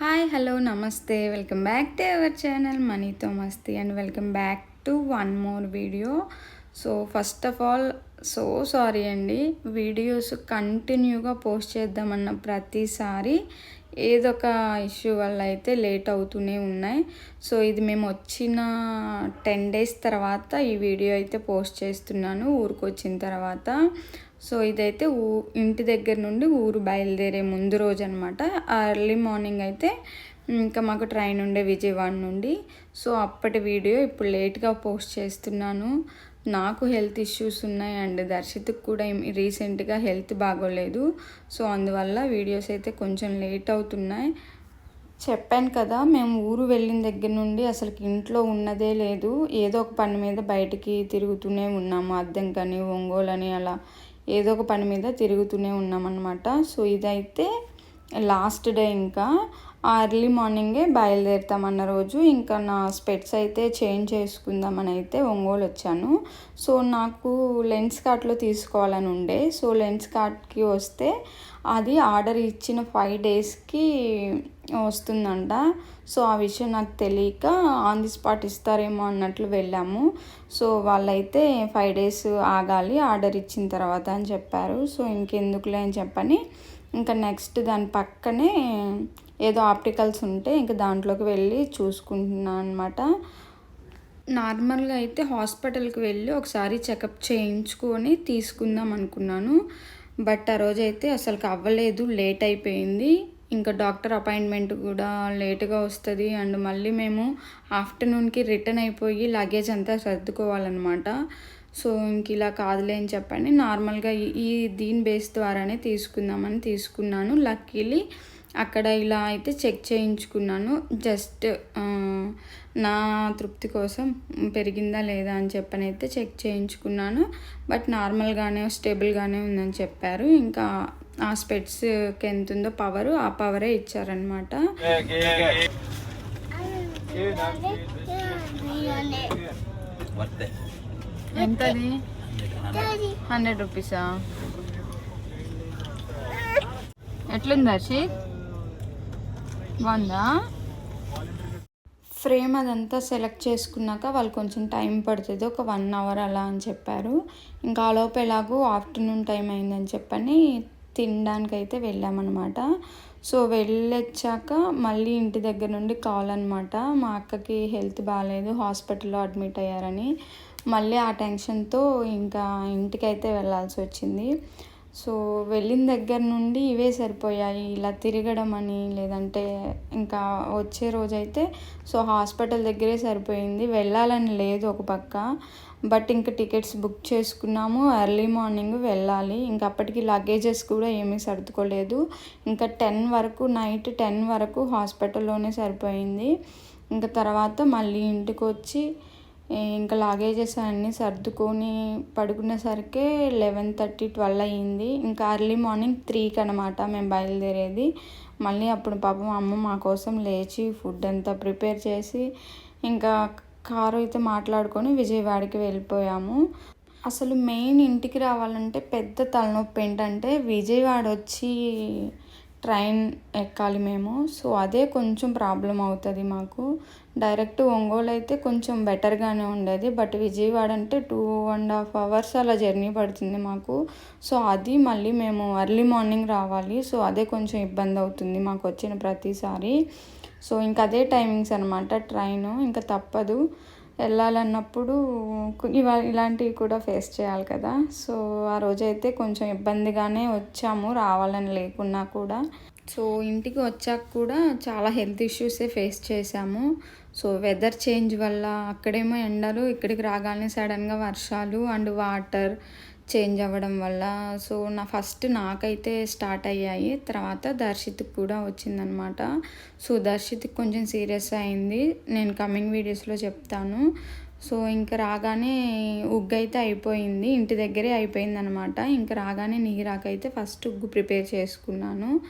Hi, hello, namaste. Welcome back to our channel, Manito Masti, and welcome back to one more video. So, first of all, so sorry అండి. Videos కంటిన్యూగా post చేద్దామన్న ప్రతిసారి ఏదో ఒక issue వల్ల అయితే late అవుతూనే ఉన్నాయి. సో ఇది మేము వచ్చిన టెన్ డేస్ తర్వాత ఈ వీడియో అయితే పోస్ట్ చేస్తున్నాను ఊరికి వచ్చిన తర్వాత. సో ఇదైతే ఊ ఇంటి దగ్గర నుండి ఊరు బయలుదేరే ముందు రోజు అనమాట ఎర్లీ మార్నింగ్ అయితే ఇంకా మాకు ట్రైన్ ఉండే విజయవాడ నుండి. సో అప్పటి వీడియో ఇప్పుడు లేట్గా పోస్ట్ చేస్తున్నాను. నాకు హెల్త్ ఇష్యూస్ ఉన్నాయి అండ్ దర్శిత్కి కూడా రీసెంట్గా హెల్త్ బాగోలేదు. సో అందువల్ల వీడియోస్ అయితే కొంచెం లేట్ అవుతున్నాయి. చెప్పాను కదా మేము ఊరు వెళ్ళిన దగ్గర నుండి అసలు ఇంట్లో ఉన్నదే లేదు. ఏదో ఒక పని మీద బయటికి తిరుగుతూనే ఉన్నాము అద్దెంకని ఒంగోలని అలా ఏదో ఒక పని మీద తిరుగుతూనే ఉన్నామన్నమాట. సో ఇదైతే లాస్ట్ డే ఇంకా ఎర్లీ మార్నింగే బయలుదేరుతామన్న రోజు ఇంకా నా స్పెట్స్ అయితే చేంజ్ చేసుకుందామని అయితే ఒంగోలు వచ్చాను. సో నాకు లెన్స్ కార్ట్లో తీసుకోవాలని ఉండే. సో లెన్స్ కార్ట్కి వస్తే అది ఆర్డర్ ఇచ్చిన ఫైవ్ డేస్కి వస్తుందంట. సో ఆ విషయం నాకు తెలియక ఆన్ ది స్పాట్ ఇస్తారేమో అన్నట్లు వెళ్ళాము. సో వాళ్ళైతే ఫైవ్ డేస్ ఆగాలి ఆర్డర్ ఇచ్చిన తర్వాత అని చెప్పారు. సో ఇంకెందుకులే అని చెప్పని ఇంకా నెక్స్ట్ దాని పక్కనే ఏదో ఆప్టికల్స్ ఉంటే ఇంకా దాంట్లోకి వెళ్ళి చూసుకుంటున్నాను అనమాట నార్మల్గా అయితే హాస్పిటల్కి వెళ్ళి ఒకసారి చెకప్ చేయించుకొని తీసుకుందాం అనుకున్నాను. బట్ ఆ రోజైతే అసలుకి అవ్వలేదు లేట్ అయిపోయింది. ఇంకా డాక్టర్ అపాయింట్మెంట్ కూడా లేట్గా వస్తుంది. అండ్ మళ్ళీ మేము ఆఫ్టర్నూన్కి రిటర్న్ అయిపోయి లగేజ్ అంతా సర్దుకోవాలన్నమాట. సో ఇంక ఇలా కాదులే అని చెప్పండి. నార్మల్గా ఈ దీని బేస్ ద్వారానే తీసుకుందామని తీసుకున్నాను. లక్కీలీ అక్కడ ఇలా అయితే చెక్ చేయించుకున్నాను. జస్ట్ నా తృప్తి కోసం పెరిగిందా లేదా అని చెప్పని అయితే చెక్ చేయించుకున్నాను. బట్ నార్మల్గానే స్టేబుల్గానే ఉందని చెప్పారు. ఇంకా ఆ స్పెట్స్కి ఎంత ఉందో పవర్ ఆ పవరే ఇచ్చారనమాట ఎంతది? హండ్రెడ్ రూపీసా? ఎట్లుంది హర్షిత్ బాగుందా? ఫ్రేమ్ అదంతా సెలెక్ట్ చేసుకున్నాక వాళ్ళు కొంచెం టైం పడుతుంది ఒక వన్ అవర్ అలా అని చెప్పారు. ఇంకా ఆలోపు ఎలాగో ఆఫ్టర్నూన్ టైం అయిందని చెప్పని తినడానికి అయితే వెళ్ళామన్నమాట. సో వెళ్ళొచ్చాక మళ్ళీ ఇంటి దగ్గర నుండి కాల్ అనమాట మా అక్కకి హెల్త్ బాగాలేదు హాస్పిటల్లో అడ్మిట్ అయ్యారని. మళ్ళీ ఆ టెన్షన్తో ఇంకా ఇంటికైతే వెళ్ళాల్సి వచ్చింది. సో వెళ్ళిన దగ్గర నుండి ఇవే సరిపోయాయి. ఇలా తిరగడం అని లేదంటే ఇంకా వచ్చే రోజైతే సో హాస్పిటల్ దగ్గరే సరిపోయింది. వెళ్ళాలని లేదు ఒక పక్క. బట్ ఇంకా టికెట్స్ బుక్ చేసుకున్నాము. ఎర్లీ మార్నింగ్ వెళ్ళాలి. ఇంకా అప్పటికి లగేజెస్ కూడా ఏమీ సర్దుకోలేదు. ఇంకా టెన్ వరకు నైట్ టెన్ వరకు హాస్పిటల్లోనే సరిపోయింది. ఇంకా తర్వాత మళ్ళీ ఇంటికి వచ్చి ఇంకా లాగేజెస్ అన్నీ సర్దుకొని పడుకునేసరికి లెవెన్ థర్టీ ట్వెల్వ్ అయ్యింది. ఇంకా అర్లీ మార్నింగ్ త్రీకి అనమాట మేము బయలుదేరేది. మళ్ళీ అప్పుడు పాపం అమ్మ మా కోసం లేచి ఫుడ్ అంతా ప్రిపేర్ చేసి ఇంకా కారు అయితే మాట్లాడుకొని విజయవాడకి వెళ్ళిపోయాము. అసలు మెయిన్ ఇంటికి రావాలంటే పెద్ద తలనొప్పి ఏంటంటే విజయవాడ వచ్చి ట్రైన్ ఎక్కాలి మేము. సో అదే కొంచెం ప్రాబ్లం అవుతుంది మాకు. డైరెక్ట్ ఒంగోలు అయితే కొంచెం బెటర్గానే ఉండేది. బట్ విజయవాడ అంటే టూ అండ్ హాఫ్ అవర్స్ అలా జర్నీ పడుతుంది మాకు. సో అది మళ్ళీ మేము ఎర్లీ మార్నింగ్ రావాలి. సో అదే కొంచెం ఇబ్బంది అవుతుంది మాకు వచ్చిన ప్రతిసారి. సో ఇంకా అదే టైమింగ్స్ అనమాట ట్రైన్. ఇంకా తప్పదు. వెళ్ళాలన్నప్పుడు ఇవా ఇలాంటివి కూడా ఫేస్ చేయాలి కదా. సో ఆ రోజైతే కొంచెం ఇబ్బందిగానే వచ్చాము రావాలని లేకున్నా కూడా. సో ఇంటికి వచ్చాక కూడా చాలా హెల్త్ ఇష్యూసే ఫేస్ చేసాము సో వెదర్ చేంజ్ వల్ల అక్కడేమో ఎండలు ఇక్కడికి రాగానే సడన్గా వర్షాలు అండ్ వాటర్ చేంజ్ అవ్వడం వల్ల. సో నా ఫస్ట్ నాకైతే స్టార్ట్ అయ్యాయి. తర్వాత దర్శిత్కి కూడా వచ్చిందనమాట. సో దర్శిత్కి కొంచెం సీరియస్ అయింది. నేను కమింగ్ వీడియోస్లో చెప్తాను. సో ఇంకా రాగానే ఉగ్గు అయితే అయిపోయింది. ఇంటి దగ్గరే అయిపోయింది అనమాట ఇంకా రాగానే నీరాకైతే ఫస్ట్ ఉగ్గు ప్రిపేర్ చేసుకున్నాను.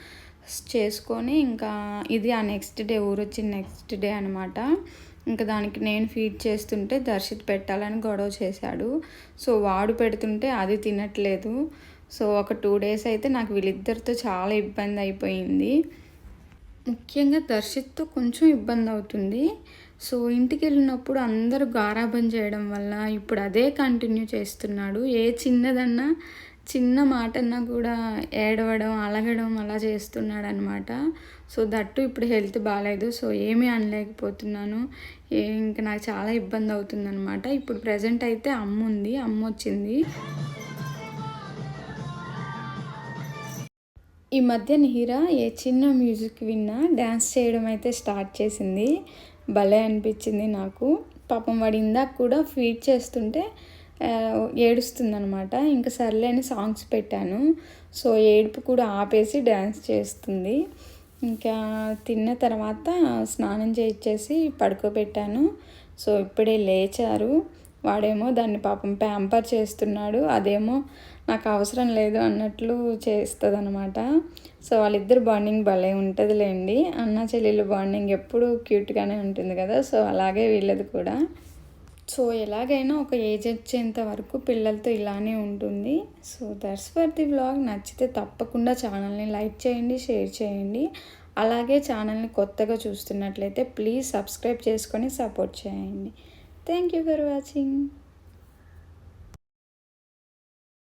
చేసుకొని ఇంకా ఇది ఆ నెక్స్ట్ డే ఊరొచ్చిన నెక్స్ట్ డే అనమాట. ఇంకా దానికి నేను ఫీడ్ చేస్తుంటే దర్శిత్ పెట్టాలని గొడవ చేశాడు. సో వాడు పెడుతుంటే అది తినట్లేదు. సో ఒక టూ డేస్ అయితే నాకు వీళ్ళిద్దరితో చాలా ఇబ్బంది అయిపోయింది. ముఖ్యంగా దర్శిత్తో కొంచెం ఇబ్బంది అవుతుంది. సో ఇంటికి వెళ్ళినప్పుడు అందరూ గారాబం చేయడం వల్ల ఇప్పుడు అదే కంటిన్యూ చేస్తున్నాడు. ఏ చిన్నదన్నా చిన్న మాటన్నా కూడా ఏడవడం అలగడం అలా చేస్తున్నాడు అనమాట సో దట్టు ఇప్పుడు హెల్త్ బాగాలేదు సో ఏమీ అనలేకపోతున్నాను. ఇంకా నాకు చాలా ఇబ్బంది అవుతుంది అనమాట ఇప్పుడు ప్రజెంట్ అయితే అమ్మ ఉంది. అమ్మ వచ్చింది. ఈ మధ్య నిహిర ఏ చిన్న మ్యూజిక్ విన్నా డ్యాన్స్ చేయడం అయితే స్టార్ట్ చేసింది. భలే అనిపించింది నాకు. పాపం వాడి ఇందాక కూడా ఫీడ్ చేస్తుంటే ఏడుస్తుంది అనమాట ఇంకా సర్లే అని సాంగ్స్ పెట్టాను. సో ఏడుపు కూడా ఆపేసి డ్యాన్స్ చేస్తుంది. ఇంకా తిన్న తర్వాత స్నానం చేయించేసి పడుకోబెట్టాను. సో ఇప్పుడే లేచారు. వాడేమో దాన్ని పాపం ప్యాంపర్ చేస్తున్నాడు. అదేమో నాకు అవసరం లేదు అన్నట్లు చేస్తుంది అనమాట సో వాళ్ళిద్దరు బాండింగ్ భలే ఉంటుందిలేండి. అన్న చెల్లెలు బాండింగ్ ఎప్పుడు క్యూట్గానే ఉంటుంది కదా. సో అలాగే వీళ్ళది కూడా. సో ఎలాగైనా ఒక ఏజ్ వచ్చేంత వరకు పిల్లలతో ఇలానే ఉంటుంది. So that's for the vlog. నచ్చితే తప్పకుండా ఛానల్ని లైక్ చేయండి షేర్ చేయండి. అలాగే ఛానల్ని కొత్తగా చూస్తున్నట్లయితే ప్లీజ్ సబ్స్క్రైబ్ చేసుకొని సపోర్ట్ చేయండి. Thank you for watching.